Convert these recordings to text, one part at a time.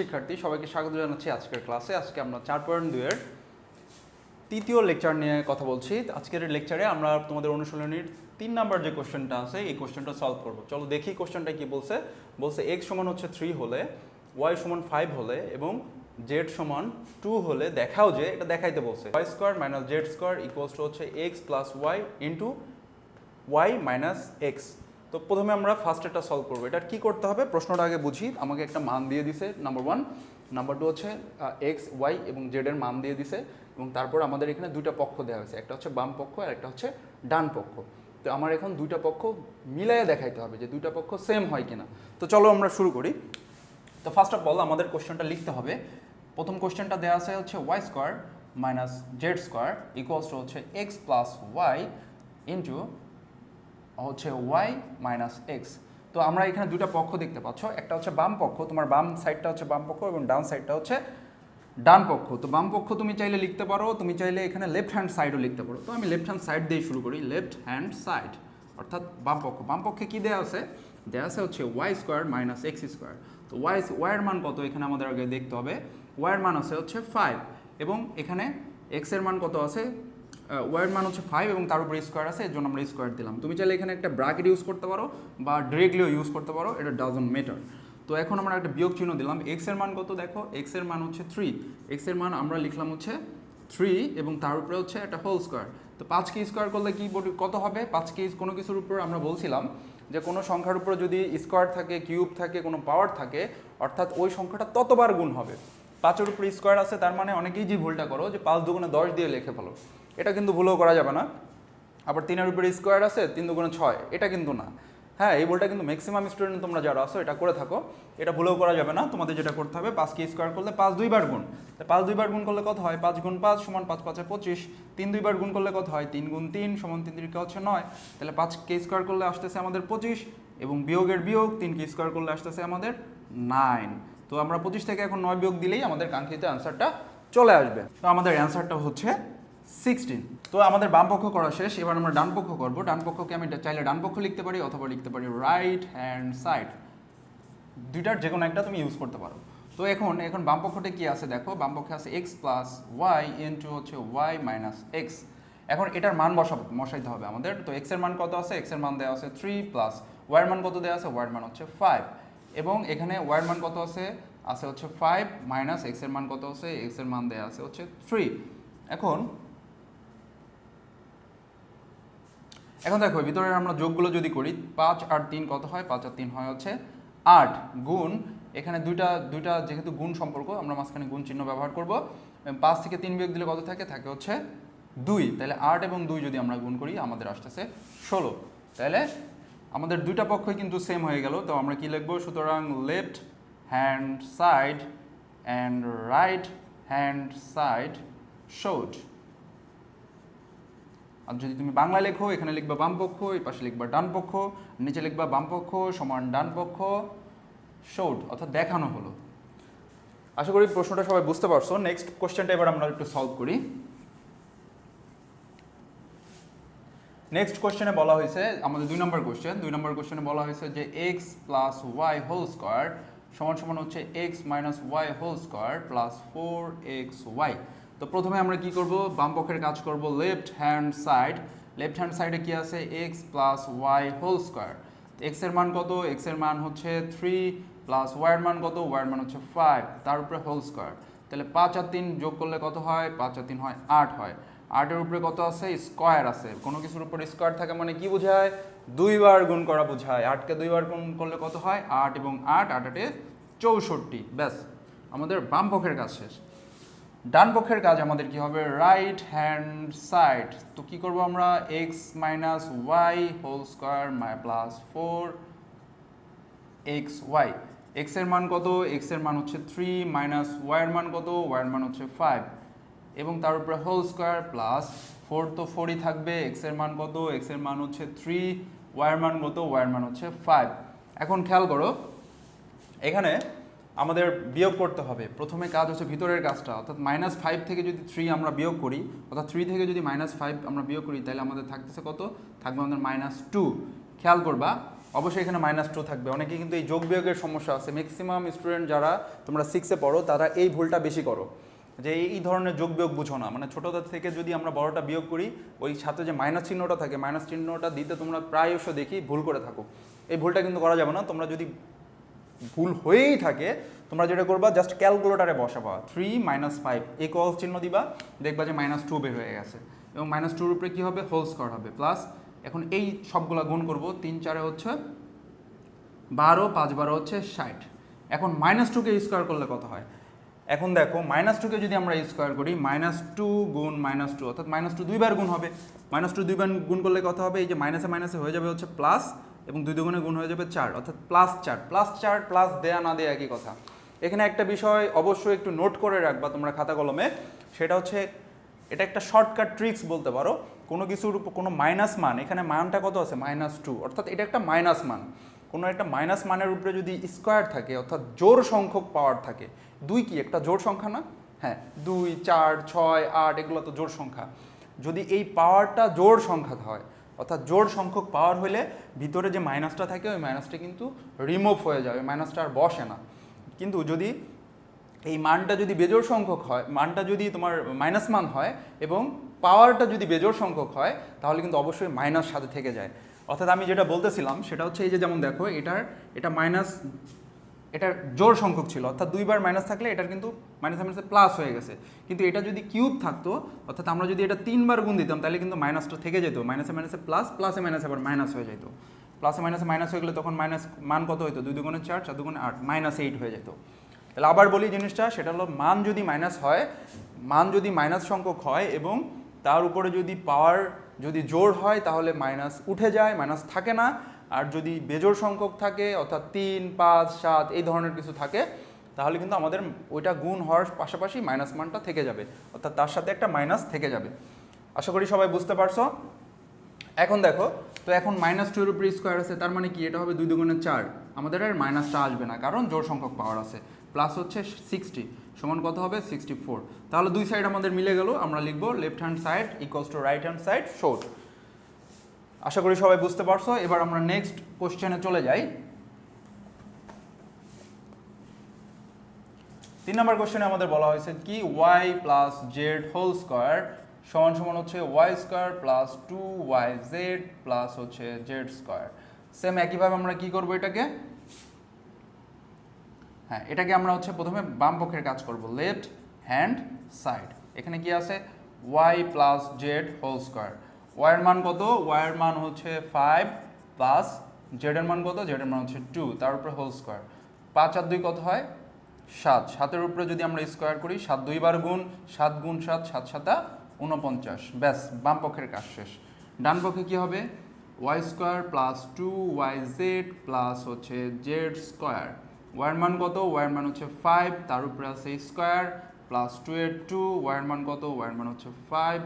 শিক্ষার্থী, সবাইকে স্বাগত জানাচ্ছি আজকের ক্লাসে। আজকে আমরা চার পয়েন্ট দুইয়ের তৃতীয় লেকচার নিয়ে কথা বলছি। আজকের লেকচারে আমরা তোমাদের অনুশীলনীর তিন নাম্বার যে কোশ্চেনটা আছে, এই কোশ্চেনটা সলভ করব। চলো দেখি কোশ্চেনটা কি বলছে। বলছে এক্স সমান হচ্ছে থ্রি হলে ওয়াই সমান ফাইভ হলে এবং জেড সমান টু হলে দেখাও যে, এটা দেখাইতে বলছে। Y square minus Z square equals to হচ্ছে X plus Y into Y minus X তো প্রথমে আমরা ফার্স্ট এটা সলভ করব। এটা কি করতে হবে? প্রশ্নটা আগে বুঝি। আমাকে একটা মান দিয়ে দিছে নাম্বার ওয়ান নাম্বার টু হচ্ছে এক্স ওয়াই এবং জেডের মান দিয়ে দিছে এবং তারপর আমাদের এখানে দুইটা পক্ষ দেওয়া হয়েছে। একটা হচ্ছে বাম পক্ষ আর একটা হচ্ছে ডান পক্ষ। তো আমার এখন দুইটা পক্ষ মিলাইয়ে দেখাইতে হবে যে দুইটা পক্ষ সেম হয় কিনা। তো চলো আমরা শুরু করি। তো ফার্স্ট অফ অল আমাদের কোশ্চেনটা লিখতে হবে। প্রথম কোশ্চেনটা দেওয়া আছে হচ্ছে Y square minus Z square equals to হচ্ছে এক্স প্লাস ওয়াই ইন্টু হচ্ছে ওয়াই মাইনাস এক্স তো আমরা এখানে দুটা পক্ষ দেখতে পাচ্ছ। একটা হচ্ছে বাম পক্ষ, তোমার বাম সাইডটা হচ্ছে বাম পক্ষ এবং ডান সাইডটা হচ্ছে ডান পক্ষ। তো বাম পক্ষ তুমি চাইলে লিখতে পারো, তুমি চাইলে এখানে লেফট হ্যান্ড সাইডও লিখতে পারো। তো আমি লেফট হ্যান্ড সাইড দিয়ে শুরু করি লেফট হ্যান্ড সাইড অর্থাৎ বাম পক্ষ। বাম পক্ষে কী দেওয়া আছে? দেওয়া আছে হচ্ছে Y square minus X square তো ওয়াই ওয়াইয়ের মান কত? এখানে আমাদের আগে দেখতে হবে। ওয়াইয়ের মান আছে হচ্ছে ফাইভ এবং এখানে এক্সের মান কত আছে? ওয়ার্ড মান হচ্ছে ফাইভ এবং তার উপরে স্কোয়ার আছে, এর জন্য আমরা স্কোয়ার দিলাম। তুমি চাইলে এখানে একটা ব্রাকেট ইউজ করতে পারো বা ডিরেক্টলিও ইউজ করতে পারো, এটা ডাজন মেটার তো এখন আমরা একটা বিয়োগ চিহ্ন দিলাম। এক্সের মান কত দেখো? এক্সের মান হচ্ছে থ্রি এক্সের মান আমরা লিখলাম হচ্ছে থ্রি এবং তার উপরে হচ্ছে একটা হোল স্কোয়ার তো পাঁচকে স্কোয়ার করলে কি কত হবে? পাঁচকে কোনো কিছুর উপর আমরা বলছিলাম যে কোনো সংখ্যার উপর যদি স্কোয়ার থাকে কিউব থাকে, কোনো পাওয়ার থাকে, অর্থাৎ ওই সংখ্যাটা ততবার গুণ হবে। পাঁচের উপরে স্কোয়ার আছে, তার মানে অনেকেই যে ভুলটা করো, যে পাঁচ দুগুণে দশ দিয়ে লিখে ফেলো। এটা কিন্তু ভুলও করা যাবে না। আবার তিনের উপরে স্কোয়ার আছে, তিন দুগুণে ছয়, এটা কিন্তু না। হ্যাঁ এই বলটা কিন্তু ম্যাক্সিমাম স্টুডেন্ট তোমরা যারা আছো, এটা করে থাকো। এটা ভুলেও করা যাবে না, তোমাদের যেটা করতে হবে, পাঁচকে স্কোয়ার করলে পাঁচ দুইবার গুণ। তা পাঁচ দুইবার গুণ করলে কত হয়? পাঁচ গুণ পাঁচ সমান পাঁচ পাঁচে পঁচিশ। তিন দুইবার গুণ করলে কত হয়? তিন গুণ তিন সমান তিন তিরিকা হচ্ছে নয়। তাহলে পাঁচকে স্কোয়ার করলে আসতেছে আমাদের পঁচিশ এবং বিয়োগের বিয়োগ তিনকে স্কোয়ার করলে আসতেছে আমাদের নাইন তো আমরা পঁচিশ থেকে এখন নয় বিয়োগ দিলেই আমাদের কাঙ্ক্ষিত অ্যান্সারটা চলে আসবে। তো আমাদের অ্যান্সারটা হচ্ছে সিক্সটিন তো আমাদের বাম পক্ষ করা শেষ, এবার আমরা ডান পক্ষ করব। ডান পক্ষকে আমি চাইলে ডান পক্ষ লিখতে পারি অথবা লিখতে পারি রাইট হ্যান্ড সাইড দুইটার যে কোনো একটা তুমি ইউজ করতে পারো। তো এখন এখন বাম পক্ষটা কি আছে দেখো? বাম পক্ষে আছে এক্স প্লাস ওয়াই ইন্টু হচ্ছে ওয়াই মাইনাস এক্স এখন এটার মান বসাবো, বসাইতে হবে আমাদের। তো এক্সের মান কত আছে? এক্সের মান দেওয়া আছে থ্রি প্লাস ওয়াইয়ের মান কত দেওয়া আছে? ওয়াইয়ের মান হচ্ছে ফাইভ এবং এখানে ওয়াইয়ের মান কত আছে? আছে হচ্ছে ফাইভ মাইনাস এক্সের মান কত আছে? এক্সের মান দেওয়া আছে হচ্ছে থ্রি এখন এখন দেখো ভিতরে আমরা যোগগুলো যদি করি, পাঁচ আর তিন কত হয়? পাঁচ আর তিন হয় হচ্ছে আট গুণ। এখানে দুইটা দুইটা যেহেতু গুণ সম্পর্ক, আমরা মাঝখানে গুণ চিহ্ন ব্যবহার করব। পাঁচ থেকে তিন বিয়োগ দিলে কত থাকে? থাকে হচ্ছে দুই। তাহলে আট এবং দুই যদি আমরা গুণ করি, আমাদের আসতেছে ষোলো। তাহলে আমাদের দুইটা পক্ষই কিন্তু সেম হয়ে গেল। তো আমরা কি লিখব? সুতরাং left hand side and right hand side showed আর যদি তুমি বাংলা লেখো, এখানে লিখবা বাম পক্ষ, এই পাশে লিখবা ডান পক্ষ নিচে লিখবা বাম পক্ষ, সমান ডান পক্ষ শোড অর্থাৎ দেখানো হলো। আশা করি প্রশ্নটা সবাই বুঝতে পারছ। নেক্সট কোশ্চেনটা এবার আমরা একটু সলভ করি। নেক্সট কোশ্চেনে বলা হয়েছে, আমাদের দুই নম্বর কোশ্চেন দুই নম্বর কোশ্চেনে বলা হয়েছে যে X plus Y whole square সমান সমান হচ্ছে X minus Y whole square plus four X Y তো প্রথমে আমরা কি করব? বাম পক্ষের কাজ করব left hand side left hand সাইডে কি আছে? X plus Y whole square এক্সের মান কত? এক্সের মান হচ্ছে থ্রি প্লাস ওয়াইয়ের মান কত? ওয়াইয়ের মান হচ্ছে ফাইভ তার উপরে হোল স্কোয়ার তাহলে পাঁচ আর তিন যোগ করলে কত হয়? পাঁচ আর তিন হয় আট হয়। আটের উপরে কত আছে? স্কোয়ার আছে। কোনো কিছুর উপরে স্কোয়ার থাকে মানে কি বোঝায়? দুইবার গুণ করা বোঝায়। আটকে দুইবার গুণ করলে কত হয়? আট এবং আট আট আটে চৌষট্টি। ব্যাস। আমাদের বাম পক্ষের কাজ শেষ। ডান পক্ষের কাজ আমাদের কি হবে? রাইট হ্যান্ড সাইড তো কি করব আমরা? X minus Y whole square my plus four X Y এক্সের মান কত? এক্সের মান হচ্ছে থ্রি মাইনাস ওয়াইয়ের মান কত? ওয়াইয়ের মান হচ্ছে ফাইভ এবং তার উপরে হোল স্কোয়ার প্লাস ফোর তো ফোরই থাকবে। এক্সের মান কত? এক্সের মান হচ্ছে থ্রি ওয়াইয়ের মান কত? ওয়াইয়ের মান হচ্ছে ফাইভ এখন খেয়াল করো, এখানে আমাদের বিয়োগ করতে হবে। প্রথমে কাজ হচ্ছে ভিতরের কাজটা। অর্থাৎ মাইনাস ফাইভ থেকে যদি থ্রি আমরা বিয়োগ করি, অর্থাৎ থ্রি থেকে যদি মাইনাস ফাইভ আমরা বিয়োগ করি, তাহলে আমাদের থাকতেছে কত? থাকবে আমাদের মাইনাস টু খেয়াল করবা, অবশ্যই এখানে মাইনাস টু থাকবে। অনেকে কিন্তু এই যোগ বিয়োগের সমস্যা আছে। ম্যাক্সিমাম স্টুডেন্ট যারা তোমরা সিক্সে পড়ো, তারা এই ভুলটা বেশি করো। যে এই ধরনের যোগ বিয়োগ বুঝো না। মানে ছোটোদের থেকে যদি আমরা বড়টা বিয়োগ করি, ওই সাথে যে মাইনাস চিহ্নটা থাকে মাইনাস চিহ্নটা দিতে তোমরা প্রায়শ দেখি ভুল করে থাকো। এই ভুলটা কিন্তু করা যাবে না। তোমরা যদি ভুল হয়েই থাকে, তোমরা যেটা করবা জাস্ট ক্যালকুলেটারে বসাবা। থ্রি মাইনাস ফাইভ এই কল চিহ্ন দিবা, দেখবা যে মাইনাস টু বের হয়ে গেছে। এবং মাইনাস টুর উপরে কী হবে? হোল স্কোয়ার হবে। প্লাস এখন এই সবগুলা গুণ করব, তিন চারে হচ্ছে বারো, পাঁচ বারো হচ্ছে ষাট। এখন মাইনাস টুকে স্কোয়ার করলে কত হয়? এখন দেখো মাইনাস টুকে যদি আমরা স্কোয়ার করি মাইনাস টু গুণ মাইনাস টু অর্থাৎ মাইনাস টু দুইবার গুণ হবে। মাইনাস টু দুইবার গুণ করলে কত হবে? এই যে মাইনাসে মাইনাসে হয়ে যাবে হচ্ছে প্লাস এবং দুই দুগুণে গুণ হয়ে যাবে চার, অর্থাৎ প্লাস চার। প্লাস চার প্লাস দেয়া না দেয়া একই কথা। এখানে একটা বিষয় অবশ্যই একটু নোট করে রাখবা তোমরা খাতা কলমে। সেটা হচ্ছে, এটা একটা শর্টকাট ট্রিক্স বলতে পারো। কোনো কিছুর কোনো মাইনাস মান, এখানে মানটা কত আছে? মাইনাস টু অর্থাৎ এটা একটা মাইনাস মান। কোনো একটা মাইনাস মানের উপরে যদি স্কোয়ার থাকে, অর্থাৎ জোর সংখ্যক পাওয়ার থাকে, দুই কি? একটা জোর সংখ্যা না? হ্যাঁ দুই, চার, ছয়, আট, এগুলো তো জোর সংখ্যা। যদি এই পাওয়ারটা জোর সংখ্যা হয় অর্থাৎ জোর সংখ্যক পাওয়ার হলে ভিতরে যে মাইনাসটা থাকে, ওই মাইনাসটা কিন্তু রিমুভ হয়ে ওই মাইনাসটা আর বসে না। কিন্তু যদি এই মানটা যদি বেজোর সংখ্যক হয়, মানটা যদি তোমার মাইনাস মান হয় এবং পাওয়ারটা যদি বেজোর সংখ্যক হয়, তাহলে কিন্তু অবশ্যই মাইনাস সাথে থেকে যায়। অর্থাৎ আমি যেটা বলতেছিলাম, সেটা হচ্ছে এই যে যেমন দেখো, এটার, এটা মাইনাস এটার জোর সংখ্যক ছিল, অর্থাৎ দুইবার মাইনাস থাকলে এটার কিন্তু মাইনাস মাইনাসে প্লাস হয়ে গেছে। কিন্তু এটা যদি কিউব থাকতো, অর্থাৎ আমরা যদি এটা তিনবার গুণ দিতাম, তাহলে কিন্তু মাইনাসটা থেকে যেত। মাইনাসে মাইনাসে প্লাস প্লাসে মাইনাসে আবার মাইনাস হয়ে যেত। প্লাসে মাইনাসে মাইনাস হয়ে গেলে তখন মাইনাস মান কত হতো দুই দুগুণে চার চার দুগুণে আট মাইনাস এইট হয়ে যেত। তাহলে আবার বলি জিনিসটা, সেটা হলো মান যদি মাইনাস হয়, মান যদি মাইনাস সংখ্যক হয় এবং তার উপরে যদি পাওয়ার যদি জোর হয়, তাহলে মাইনাস উঠে যায় মাইনাস থাকে না। আর যদি বেজোর সংখ্যক থাকে, অর্থাৎ তিন, পাঁচ, সাত, এই ধরনের কিছু থাকে, তাহলে কিন্তু আমাদের ওইটা গুণ হওয়ার পাশাপাশি মাইনাস মানটা থেকে যাবে। অর্থাৎ তার সাথে একটা মাইনাস থেকে যাবে। আশা করি সবাই বুঝতে পারছ? এখন দেখো, তো এখন মাইনাস টু এর উপরে স্কোয়ার আছে, তার মানে কি? এটা হবে দুই দুগুণে চার। আমাদের আর মাইনাসটা আসবে না, কারণ জোর সংখ্যক পাওয়ার আছে। প্লাস হচ্ছে সিক্সটি সমান কত হবে? সিক্সটি ফোর তাহলে দুই সাইড আমাদের মিলে গেল, আমরা লিখব left hand side equals to right hand side showed আশা করি সবাই বুঝতে পারছ। এবার আমরা নেক্সট কোশ্চেনে চলে যাই। তিন নম্বর কোশ্চেনে আমাদের বলা হয়েছে কি? Y plus Z whole square সমান সমান হচ্ছে Y square plus two Y Z plus হচ্ছে জেড স্কোয়ার সেম একইভাবে আমরা কি করব এটাকে? হ্যাঁ এটাকে আমরা হচ্ছে প্রথমে বাম পক্ষের কাজ করব লেফট হ্যান্ড সাইড এখানে কি আছে? Y plus Z whole square ওয়াইয়ের মান কত? ওয়াইয়ের মান হচ্ছে ফাইভ প্লাস জেডের মান কত? জেডের মান হচ্ছে টু তার উপরে হোল স্কোয়ার পাঁচ আর দুই কত হয়? সাত। সাতের উপরে যদি আমরা স্কোয়ার করি, সাত দুইবার গুণ, সাত গুণ সাত সাত সাতা উনপঞ্চাশ ব্যাস, বাম পক্ষের কাজ শেষ। ডান পক্ষে কী হবে? Y square plus two Y Z plus হচ্ছে জেড স্কোয়ার ওয়ার মান কত? ওয়ার মান হচ্ছে ফাইভ তার উপরে আছে স্কোয়ার প্লাস টু এর টু ওয়ার মান কত? ওয়ার মান হচ্ছে ফাইভ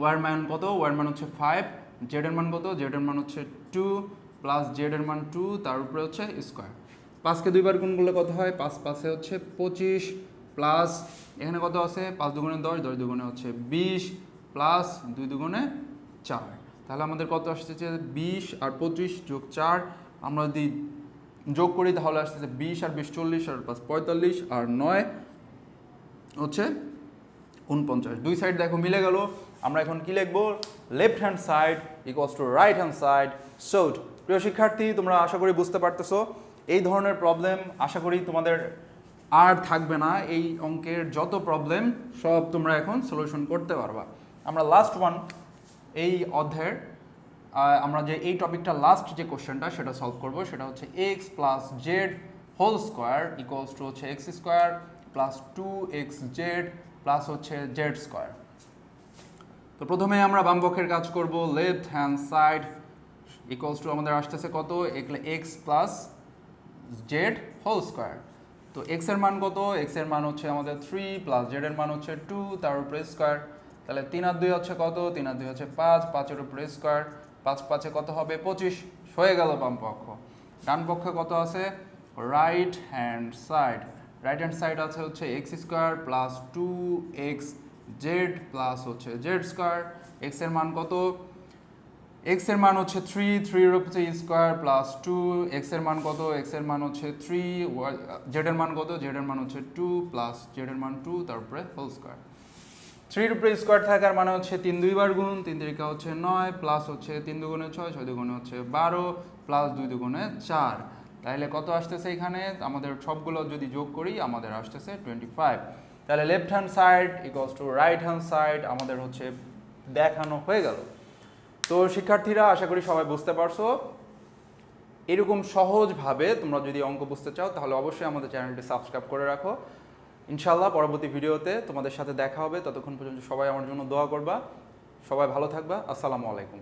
ওয়ার মান কত? ওয়ার মান হচ্ছে ফাইভ জেডের মান কত? জেডের মান হচ্ছে টু প্লাস জেডের মান টু তার উপরে হচ্ছে স্কোয়ার পাঁচকে দুইবার গুণ করলে কত হয়? পাঁচ পাঁচে হচ্ছে পঁচিশ প্লাস এখানে কত আছে? পাঁচ দুগুণে দশ দশ দুগুণে হচ্ছে বিশ প্লাস দুই দুগুণে চার। তাহলে আমাদের কত আসতেছে? বিশ আর পঁচিশ যোগ চার। আমরা যদি যোগ করি তাহলে আসতেছে বিশ আর বিশ চল্লিশ আর পাঁচ পঁয়তাল্লিশ আর নয় হচ্ছে উনপঞ্চাশ দুই সাইড দেখো মিলে গেল। আমরা এখন কি লিখব? Left hand side equals to right hand side showed প্রিয় শিক্ষার্থী, তোমরা আশা করি বুঝতে পারতেছো। এই ধরনের প্রবলেম আশা করি তোমাদের আর থাকবে না। এই অঙ্কের যত প্রবলেম সব তোমরা এখন সলিউশন করতে পারবা। আমরা লাস্ট ওয়ান এই অধ্যায়ের আমরা যে এই টপিকটা লাস্ট যে কোশ্চেনটা সেটা সলভ করব। সেটা হচ্ছে x plus z whole square equals to হচ্ছে x square plus two x z plus হচ্ছে জেড স্কোয়ার তো প্রথমে আমরা বাম পক্ষের কাজ করব left hand side equals to আমাদের আসতেছে কত? X plus z whole square তো এক্সের মান কত? এক্সের মান হচ্ছে আমাদের থ্রি প্লাস জেড এর মান হচ্ছে টু তার উপরে স্কোয়ার তাহলে তিন আর দুই হচ্ছে কত? তিন আর দুই হচ্ছে পাঁচ, পাঁচের উপরে স্কোয়ার পাঁচ পাঁচে কত হবে? পঁচিশ। হয়ে গেল বাম পক্ষ। ডান পক্ষে কত আছে? Right hand side right hand side আছে হচ্ছে x square plus two x z plus হচ্ছে জেড স্কোয়ার এক্সের মান কত? এক্সের মান হচ্ছে থ্রি থ্রির হচ্ছে স্কোয়ার প্লাস টু এক্সের মান কত? এক্সের মান হচ্ছে থ্রি জেড এর মান কত? জেড এর মান হচ্ছে টু প্লাস জেড এর মান টু তারপরে হোল স্কোয়ার থ্রির উপরে স্কোয়ার থাকার মানে হচ্ছে তিন দুইবার গুণ, তিন তিরিকা হচ্ছে নয় প্লাস হচ্ছে তিন দুগুণে ছয় ছয় দুগুণে হচ্ছে বারো প্লাস দুই দুগুণে চার। তাহলে কত আসতেছে এখানে? আমাদের সবগুলো যদি যোগ করি, আমাদের আসতেছে টোয়েন্টি ফাইভ তাহলে left hand side equals to right hand side আমাদের হচ্ছে দেখানো হয়ে গেল। তো শিক্ষার্থীরা, আশা করি সবাই বুঝতে পারছ। এরকম সহজভাবে তোমরা যদি অঙ্ক বুঝতে চাও, তাহলে অবশ্যই আমাদের চ্যানেলটি সাবস্ক্রাইব করে রাখো। ইনশাল্লাহ পরবর্তী ভিডিওতে তোমাদের সাথে দেখা হবে। ততক্ষণ পর্যন্ত সবাই আমার জন্য দোয়া করবা। সবাই ভালো থাকবা। আসসালামু আলাইকুম।